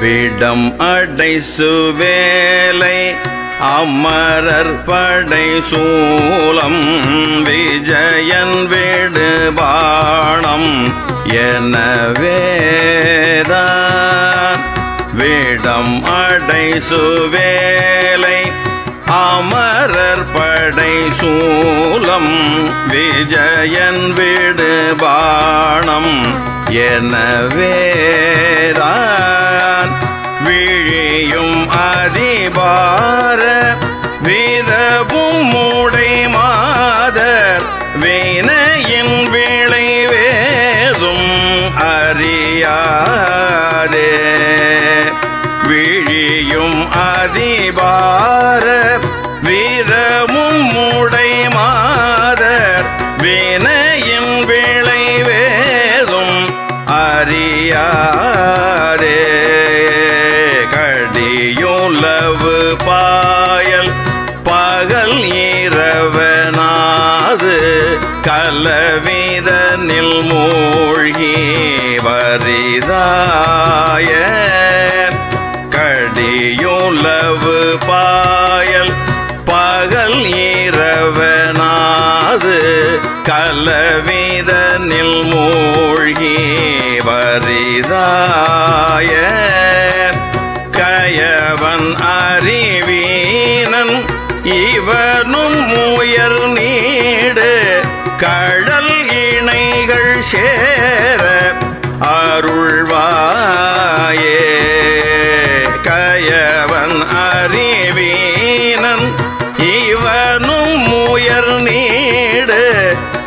விடம் அடை சுவேலை அமரர் படை சூலம் விஜயன் விடுபாணம் எனவேதான் விடம் அடை சுவேலை அமரர் படை சூலம் விஜயன் விடுபாணம் பாணம் எனவேதான் விழியும் அதிபார வீதவும் மூ கலவீரனில் மூழ்கி வரிதாய. கடியுளவு பாயல் பகல் இரவனாது. கலவீரனில் மூழ்கி வரிதாய.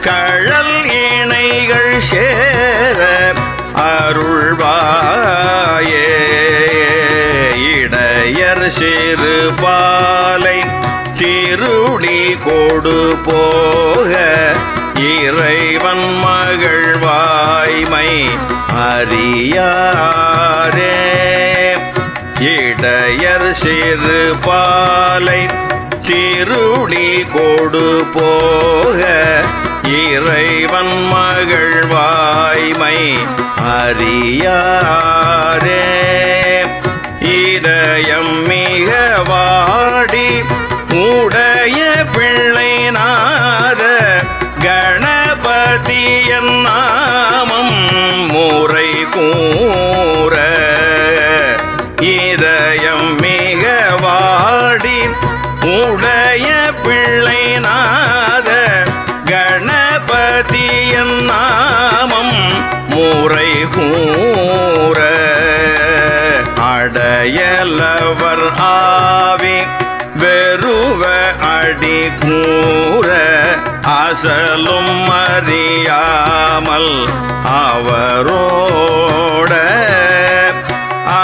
கழல் இணைகள் சேர அருள்வாயே. இடையர் சிறு பாலை திருடி கொடு போக. இறைவன் மகள் வாய்மை அறியாரே இடையர் சிறு பாலை திருடி கொடு போக. இறைவன் மகள் வாய்மை அறியா அடி கூற அசலும் அறியாமல் அவரோட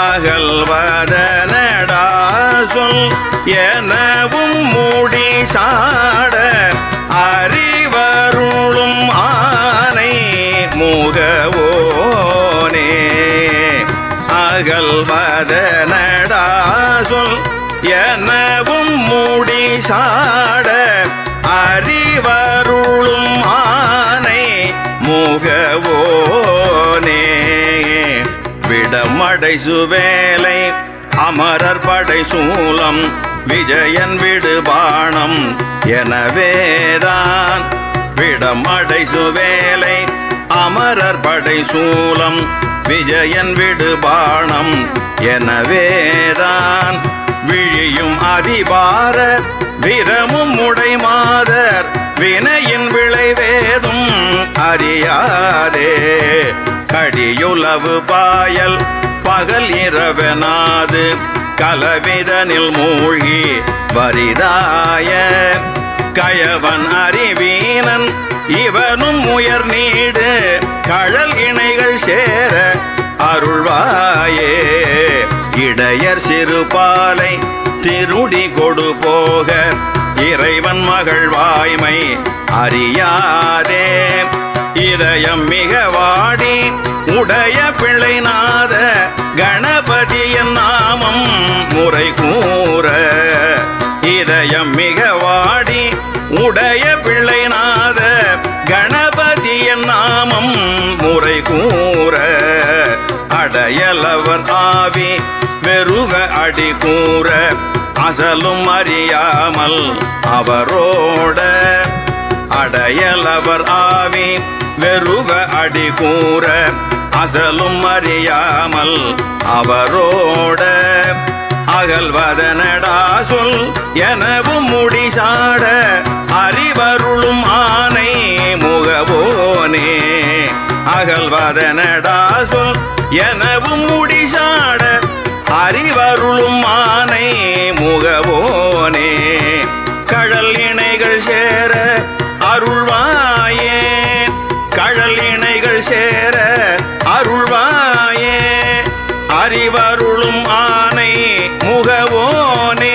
அகல்வதனடா சொல் எனவும் மூடி சாட அறிவருளும் ஆனை முகவோனே. அகல்வதனடா சொல் எனவும் மூடி சாட அறிவருளும் ஆனை முகவோனே. விடமடை சுவேலை அமரர் படை சூலம் விஜயன் விடுபாணம் எனவேதான் விடமடை சுவேலை அமரர் படை சூலம் விஜயன் விடுபாணம் எனவேதான் விழியும் அதிபார விரமும் உடை மாதர் வினையின் விளைவேதும் அறியாதே. கடியுளவு பாயல் பகல் இரவனாது கலவிதனில் மூழ்கி வரிதாய. கயவன் அறிவீனன் இவனும் உயர் நீடு கழல் இணைகள் சேர அருள்வாயே. இடையர் சிறுபாலை திருடி கொடு போக இறைவன் மகள் வாய்மை அறியாதே. இதயம் மிக வாடி உடைய பிள்ளைநாத கணபதியின் நாமம் முறை கூற. இதயம் மிக வாடி உடைய பிள்ளைநாத அடி கூற அசலும் அறியாமல் அவரோட அடையலவர் ஆவி வெறுக அடி கூற அசலும் அறியாமல் அவரோட அகல்வதனடா சொல் எனவும் முடிசாட அறிவருளும் ஆனை முகவோனே. அகல்வதனடா சொல் எனவும் முடிசாட அறிவருளும் மானை முகவோனே. கழல் இணைகள் சேர அருள்வாயே. கழல் இணைகள் சேர அருள்வாயே. அறிவருளும் ஆனை முகவோனே.